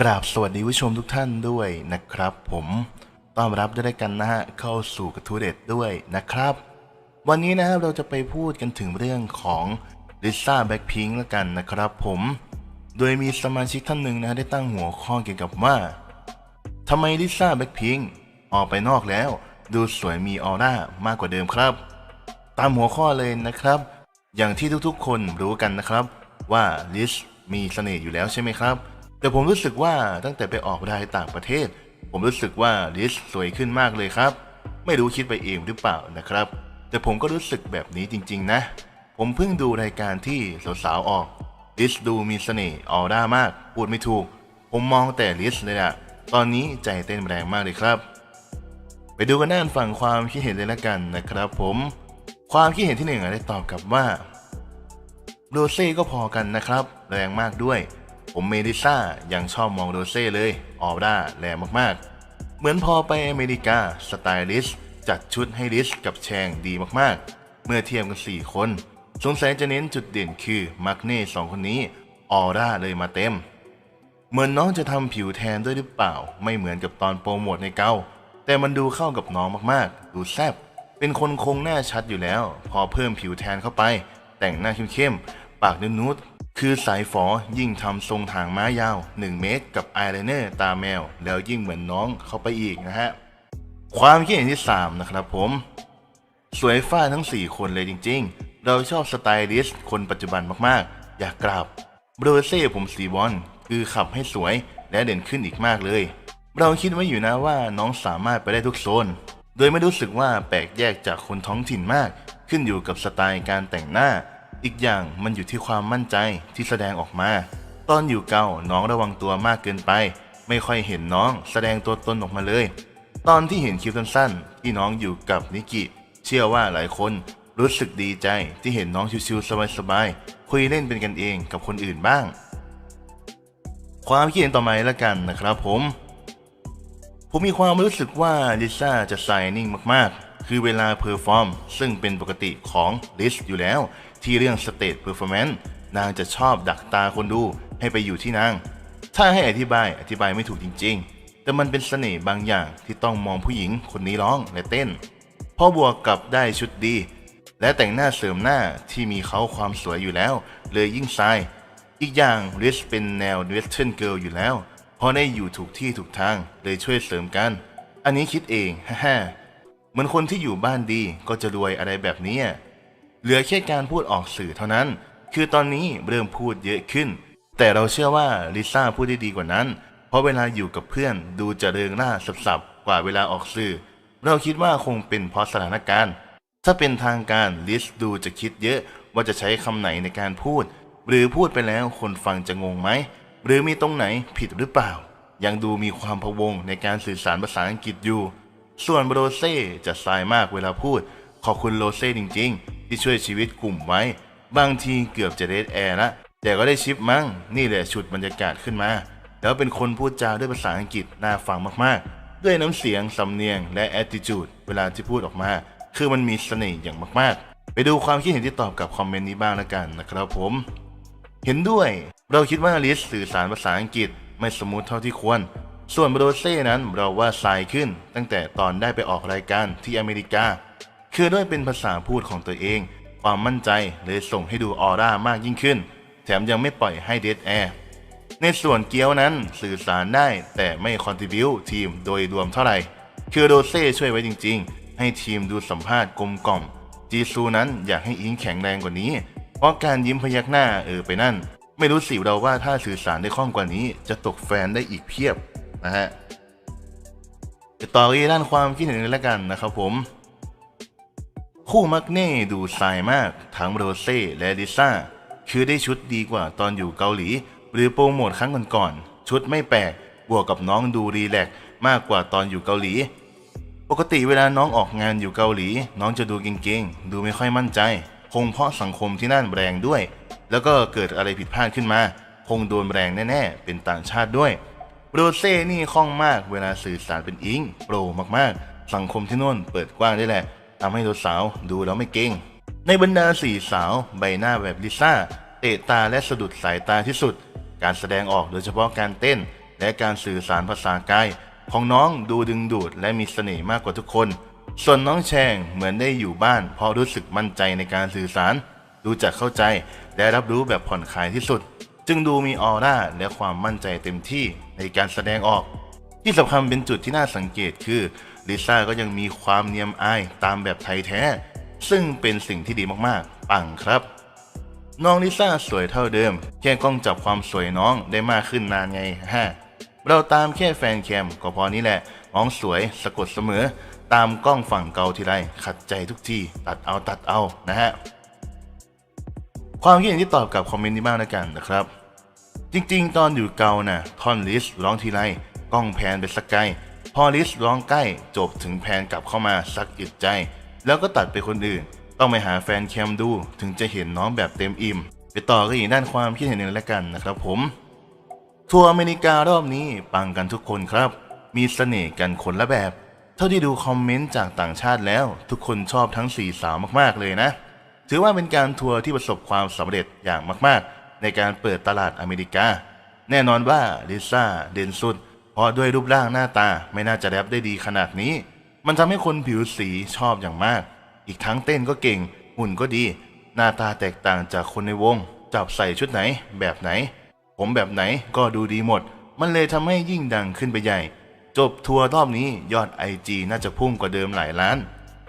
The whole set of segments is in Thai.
กราบสวัสดีผู้ชมทุกท่านด้วยนะครับ ผมต้อนรับด้วยกันนะฮะเข้าสู่กระทูเด็ดด้วยนะครับ วันนี้นะครับเราจะไปพูดกันถึงเรื่องของลิซ่าแบ็คพิงค์แล้วกันนะครับ ผมโดยมีสมาชิกท่านหนึ่งนะได้ตั้งหัวข้อเกี่ยวกับว่าทำไมลิซ่าแบ็คพิงค์ออกไปนอกแล้ว ดูสวยมีออร่ามากกว่าเดิมครับ ตามหัวข้อเลยนะครับ อย่างที่ทุกๆ คนรู้กันนะครับ ว่าลิสมีเสน่ห์อยู่แล้วใช่ไหมครับ แต่ผมรู้สึกว่าตั้งแต่ไปออกรายต่างประเทศ ผมรู้สึกว่าลิสสวยขึ้นมากเลยครับ ไม่รู้คิดไปเองหรือเปล่านะครับ แต่ผมก็รู้สึกแบบนี้จริง ๆ นะ ผมเพิ่งดูรายการที่สาวๆออกลิสดูมีเสน่ห์ออร่ามากพูดไม่ถูก ผมมองแต่ลิสเลยอะตอนนี้ใจเต้นแรงมากเลยครับ ไปดูกันด้านฝั่งความคิดเห็นเลยละกันนะครับ ผม ความคิดเห็นที่หนึ่งอะได้ตอบกลับว่าโรเซ่ก็พอกันนะครับ แรงมากด้วย ผมเมดิซ่ายังชอบมองโรเซ่เลย ออร่าแรงมากๆ เหมือนพอไปอเมริกาสไตลิสจัดชุดให้ลิสกับแชงดีมากๆ เมื่อเทียบกัน 4 คน สงสัยจะเน้นจุดเด่นคือมาร์กเน่สองคนนี้ ออร่าเลยมาเต็ม เหมือนน้องจะทำผิวแทนด้วยหรือเปล่า ไม่เหมือนกับตอนโปรโมทในเกาแต่มันดูเข้ากับน้องมากๆ ดูแซบเป็นคนคงหน้าชัดอยู่แล้ว พอเพิ่มผิวแทนเข้าไป แต่งหน้าเข้มๆ ปากนุดๆ คือสายฝอยิ่งทำทรงถางม้ายาว 1 เมตร กับอายไลเนอร์ตาแมว แล้วยิ่งเหมือนน้องเข้าไปอีกนะฮะ ความคิดเห็นที่ 3 นะครับผม สวยฟ้าทั้ง 4 คนเลยจริง ๆ เราชอบสไตลิสต์คนปัจจุบันมากๆ อยากกราบโบรเซ่ผมสีบอลคือขับให้สวยและเด่นขึ้นอีกมากเลย เราคิดไว้อยู่นะว่าน้องสามารถไปได้ทุกโซน โดยไม่รู้สึกว่าแปลกแยกจากคนท้องถิ่นมาก ขึ้นอยู่กับสไตล์การแต่งหน้า อีกอย่างมันอยู่ที่ความมั่นใจที่แสดงออกมา ตอนอยู่เก่าน้องระวังตัวมากเกินไป ไม่ค่อยเห็นน้องแสดงตัวตนออกมาเลย ตอนที่เห็นคลิปสั้นๆที่น้องอยู่กับนิกิ เชื่อว่าหลายคนรู้สึกดีใจที่เห็นน้องชิวๆสบายๆคุยเล่นเป็นกันเองกับคนอื่นบ้าง ความคิดเห็นต่อมาแล้วกันนะครับผม ผมมีความรู้สึกว่าลิซ่าจะใส่นิ่งมากๆ คือเวลาเพอร์ฟอร์มซึ่งเป็นปกติของลิสอยู่แล้ว ที่เรื่องสเตจเพอร์ฟอร์แมนซ์นางจะชอบดักตาคนดูให้ไปอยู่ที่นาง ถ้าให้อธิบายอธิบายไม่ถูกจริง ๆ แต่มันเป็นเสน่ห์บางอย่างที่ต้องมองผู้หญิงคนนี้ร้องและเต้นพอบวกกับได้ชุดดี และแต่งหน้าเสริมหน้าที่มีเขาความสวยอยู่แล้ว เลยยิ่งทราย อีกอย่างลิสเป็นแนวเวสเทิร์นเกิลอยู่แล้วพอได้อยู่ถูกที่ถูกทางเลยช่วยเสริมกัน อันนี้คิดเองฮ่าๆเหมือนคนที่อยู่บ้านดีก็จะรวยอะไรแบบนี้ เหลือแค่การพูดออกสื่อเท่านั้น คือตอนนี้เริ่มพูดเยอะขึ้น แต่เราเชื่อว่าลิซ่าพูดได้ดีกว่านั้น เพราะเวลาอยู่กับเพื่อนดูจะเริงร่าสับๆกว่าเวลาออกสื่อ เราคิดว่าคงเป็นเพราะสถานการณ์ ถ้าเป็นทางการลิสดูจะคิดเยอะว่าจะใช้คำไหนในการพูด หรือพูดไปแล้วคนฟังจะงงไหม หรือมีตรงไหนผิดหรือเปล่า ยังดูมีความพะวงในการสื่อสารภาษาอังกฤษอยู่ ส่วนโรเซ่จะสายมากเวลาพูด ขอบคุณโรเซ่จริง ๆ ที่ช่วยชีวิตกลุ่มไว้ บางทีเกือบจะเดทแอร์ละแต่ก็ได้ชิปมั้ง นี่แหละชุดบรรยากาศขึ้นมา แล้วเป็นคนพูดจาด้วยภาษาอังกฤษน่าฟังมากๆ ด้วยน้ำเสียง สำเนียง และ attitude เวลาที่พูดออกมา คือมันมีเสน่ห์อย่างมากๆ ไปดูความคิดเห็นที่ตอบกับคอมเมนต์นี้บ้างล้วกันนะครับผม เห็นด้วย เราคิดว่าลิสสื่อสารภาษาอังกฤษ ไม่สมูทเท่าที่ควร ส่วนโรเซ่นั้นเราว่าทรายขึ้น ตั้งแต่ตอนได้ไปออกรายการที่อเมริกา คือด้วยเป็นภาษาพูดของตัวเอง ความมั่นใจเลยส่งให้ดูออร่ามากยิ่งขึ้น แถมยังไม่ปล่อยให้เดดแอร์ในส่วนเกียวนั้นสื่อสารได้แต่ไม่คอนทิบิวทีมโดยรวมเท่าไหร่ คือโรเซ่ช่วยไว้จริง ๆ ให้ทีมดูสัมภาษณ์กลมกล่อม จีซูนั้นอยากให้อิงแข็งแรงกว่านี้ เพราะการยิ้มพยักหน้าเออไปนั่น ไม่รู้สิเราว่าถ้าสื่อสารได้คล่องกว่านี้ จะตกแฟนได้อีกเพียบนะฮะจะต่อที่ด้านความคิดเห็นกันแล้วกันนะครับผม คู่มักเน่ดูสายมากทั้งโรเซ่และลิซ่าคือได้ชุดดีกว่าตอนอยู่เกาหลี หรือโปรโมทครั้งก่อนๆชุดไม่แปลกบวกกับน้องดูรีแลกมากกว่าตอนอยู่เกาหลี ปกติเวลาน้องออกงานอยู่เกาหลี น้องจะดูเก่งๆ ดูไม่ค่อยมั่นใจ คงเพราะสังคมที่นั่นแรงด้วย แล้วก็เกิดอะไรผิดพลาดขึ้นมา คงโดนแรงแน่ๆ เป็นต่างชาติด้วย โรเซ่นี่คล่องมากเวลาสื่อสารเป็นอิงโปรมากๆ สังคมที่โน่นเปิดกว้างได้แหละ ทำให้สาวดูแล้วไม่เก่ง ในบรรดาสี่สาวใบหน้าแบบลิซ่าเตะตาและสะดุดสายตาที่สุด การแสดงออกโดยเฉพาะการเต้นและและการสื่อสารภาษากายของน้องดูดึงดูดและมีเสน่ห์มากกว่าทุกคน ส่วนน้องแชงเหมือนได้อยู่บ้าน เพราะรู้สึกมั่นใจในการสื่อสาร ดูจะเข้าใจและรับรู้แบบผ่อนคลายที่สุด จึงดูมีออร่าและความมั่นใจเต็มที่ในการแสดงออก ที่สำคัญเป็นจุดที่น่าสังเกตคือ ลิซ่าก็ยังมีความเนียมอายตามแบบไทยแท้ ซึ่งเป็นสิ่งที่ดีมากๆ ปังครับ น้องลิซ่าสวยเท่าเดิม แค่กล้องจับความสวยน้องได้มากขึ้นนานไงฮะเราตามแค่แฟนแคมก็พอนี้แหละน้องสวยสะกดเสมอ ตามกล้องฝั่งเกาทีไรขัดใจทุกทีตัดเอาตัดเอานะฮะความคิดเห็นที่ตอบกับคอมเมนต์นี้บ้างนะกันนะครับ จริงๆ ตอนอยู่เกาน่ะท่อนลิสร้องทีไรกล้องแพนไปสกไกล พอลิสร้องใกล้จบถึงแพนกลับเข้ามาสักอึดใจ แล้วก็ตัดไปคนอื่น ต้องไปหาแฟนแคมดูถึงจะเห็นน้องแบบเต็มอิ่ม ไปต่อกันอีกด้านความคิดเห็นหนึ่งแล้วกันนะครับผม ทัวร์อเมริการอบนี้ปังกันทุกคนครับ มีเสน่ห์กันคนละแบบ เท่าที่ดูคอมเมนต์จากต่างชาติแล้ว ทุกคนชอบทั้งสี่สาวมากๆเลยนะ ถือว่าเป็นการทัวร์ที่ประสบความสำเร็จอย่างมากๆ ในการเปิดตลาดอเมริกา แน่นอนว่าลิซ่าเดนสุด เพราะด้วยรูปร่างหน้าตาไม่น่าจะแรปได้ดีขนาดนี้ มันทำให้คนผิวสีชอบอย่างมาก อีกทั้งเต้นก็เก่ง หุ่นก็ดี หน้าตาแตกต่างจากคนในวง จับใส่ชุดไหน แบบไหน ผมแบบไหนก็ดูดีหมด มันเลยทำให้ยิ่งดังขึ้นไปใหญ่ จบทัวร์รอบนี้ยอด IG น่าจะพุ่งกว่าเดิมหลายล้าน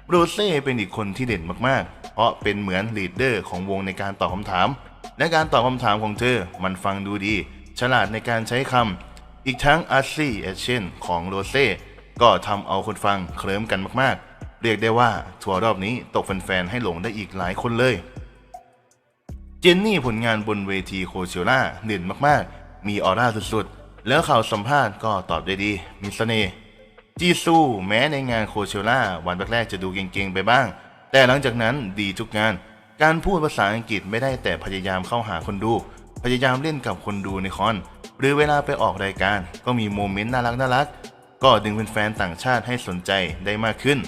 โรเซ่เป็นอีกคนที่เด่นมากๆ เพราะเป็นเหมือนลีดเดอร์ของวงในการตอบคำถาม และการตอบคำถามของเธอ มันฟังดูดี ฉลาดในการใช้คำ อีกทั้งอาร์ซี่เอเชนของโรเซ่ก็ทำเอาคนฟังเคลิ้มกันมากๆ เรียกได้ว่าทัวร์รอบนี้ตกแฟนๆให้หลงได้อีกหลายคนเลย เจนนี่ผลงานบนเวทีโคเชล่าเด่นมากๆ มีออร่าสุดๆ แล้วข่าวสัมภาษณ์ก็ตอบได้ดี มีเสน่ห์จีซูแม้ในงานโคเชล่าวันแรกๆจะดูเก่งๆไปบ้าง แต่หลังจากนั้นดีทุกงาน การพูดภาษาอังกฤษไม่ได้แต่พยายามเข้าหาคนดู พยายามเล่นกับคนดูในคอน หรือเวลาไปออกรายการก็มีโมเมนต์น่ารักน่ารักก็ดึงเป็นแฟนต่างชาติให้สนใจได้มากขึ้น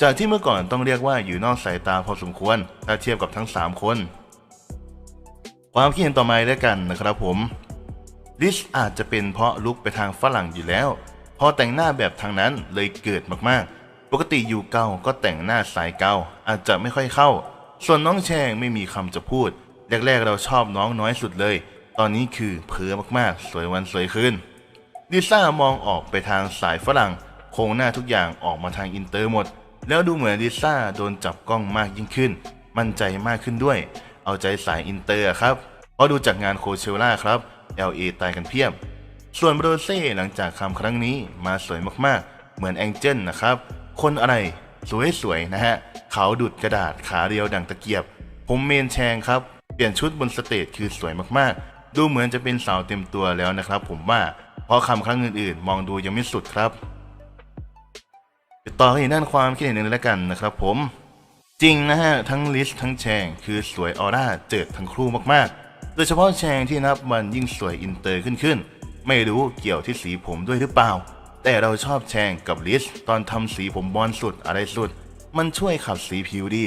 จากที่เมื่อก่อนต้องเรียกว่าอยู่นอกสายตาพอสมควร ถ้าเทียบกับทั้ง 3 คน ความคิดเห็นต่อมาด้วยกันนะครับผมลิสอาจจะเป็นเพราะลุกไปทางฝรั่งอยู่แล้ว พอแต่งหน้าแบบทางนั้นเลยเกิดมากๆ ปกติอยู่เกาก็แต่งหน้าสายเกาอาจจะไม่ค่อยเข้า ส่วนน้องแชงไม่มีคำจะพูด แรกๆเราชอบน้องน้อยสุดเลย ตอนนี้คือเพ้อมากๆ สวยวันสวยคืนลิซ่ามองออกไปทางสายฝรั่งโครงหน้าทุกอย่างออกมาทางอินเตอร์หมด แล้วดูเหมือนลิซ่าโดนจับกล้องมากยิ่งขึ้น มั่นใจมากขึ้นด้วย เอาใจสายอินเตอร์ครับเพราะดูจากงานโคเชล่าครับ LA ตายกันเพียบ ส่วนโรเซ่หลังจากคำครั้งนี้มาสวยมากๆ เหมือนแองเจิลนะครับ คนอะไรสวยๆนะฮะเขาวดุดกระดาษขาเรียวดังตะเกียบ ผมเมนแชงครับ เปลี่ยนชุดบนสเตจคือสวยมากๆ ดูเหมือนจะเป็นสาวเต็มตัวแล้วนะครับ ผมว่าเพราะคำครั้งอื่นๆ มองดูยังไม่สุดครับไปต่อกันอีกด้านความคิดเห็นหนึ่งแล้วกันนะครับ ผมจริงนะฮะทั้งลิสทั้งแชงคือสวยออร่าเจิดทั้งคู่มากๆ โดยเฉพาะแชงที่นับวันยิ่งสวยอินเตอร์ขึ้นขึ้นๆไม่รู้เกี่ยวที่สีผมด้วยหรือเปล่า แต่เราชอบแชงกับลิสตอนทำสีผมบอลสุดอะไรสุด มันช่วยขับสีผิวดี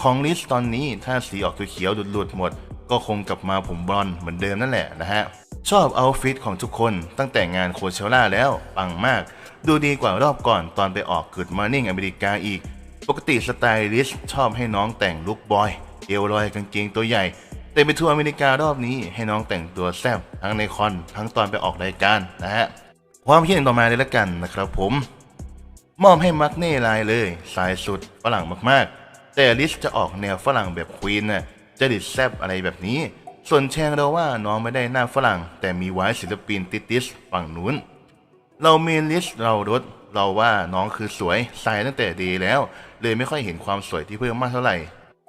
ของลิสตอนนี้ถ้าสีออกเขียวๆหลุดๆหมด ก็คงกลับมาผมบอลเหมือนเดิมนั่นแหละนะฮะ ชอบเอาฟิตของทุกคนตั้งแต่งานโคเชล่าแล้ว ปังมาก ดูดีกว่ารอบก่อนตอนไปออก Good Morning อเมริกาอีก ปกติสไตลิสชอบให้น้องแต่งลุคบอยเอวลอยกางเกงตัวใหญ่แต่ไปทัวร์อเมริการอบนี้ให้น้องแต่งตัวแซ่บทั้งในคอนทั้งตอนไปออกรายการนะฮะความคิดเห็นต่อมาเลยละกันนะครับผม มอบให้มักเน่ลายเลย สายสุดฝรั่งมากๆ แต่ลิสจะออกแนวฝรั่งแบบควีนน่ะ จะดิดแซบอะไรแบบนี้ ส่วนแชงเราว่าน้องไม่ได้หน้าฝรั่ง แต่มีไว้ศิลปินติติสฝั่งนู้น เราเมนลิสเรารถเราว่าน้องคือสวยใส่ตั้งแต่ดีแล้ว เลยไม่ค่อยเห็นความสวยที่เพิ่มมากเท่าไหร่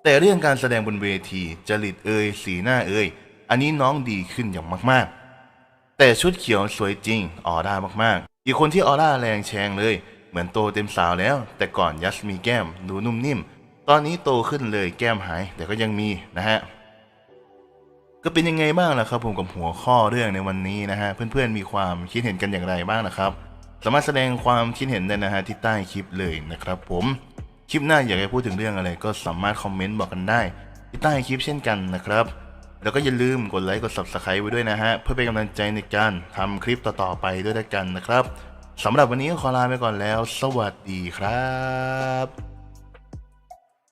แต่เรื่องการแสดงบนเวทีจริตเอ่ยสีหน้าเอ่ยอันนี้น้องดีขึ้นอย่างมากๆ แต่ชุดเขียวสวยจริงออร่ามากๆ อีกคนที่ออร่าแรงแชงเลย เหมือนโตเต็มสาวแล้ว แต่ก่อนยัสมีแก้มดูนุ่มนิ่ม ตอนนี้โตขึ้นเลยแก้มหายแต่ก็ยังมีนะฮะก็เป็นยังไงบ้างล่ะครับผมกับหัวข้อเรื่องในวันนี้นะฮะเพื่อนๆมีความคิดเห็นกันอย่างไรบ้างนะครับ สามารถแสดงความคิดเห็นได้นะฮะที่ใต้คลิปเลยนะครับ ผมคลิปหน้าอยากให้พูดถึงเรื่องอะไร ก็สามารถคอมเมนต์บอกกันได้ ที่ใต้คลิปเช่นกันนะครับ แล้วก็อย่าลืมกดไลค์กด subscribe ไว้ด้วยนะฮะเพื่อเป็นกำลังใจในการทำคลิปต่อๆไปด้วยกันนะครับสำหรับวันนี้ขอลาไปก่อนแล้ว สวัสดีครับ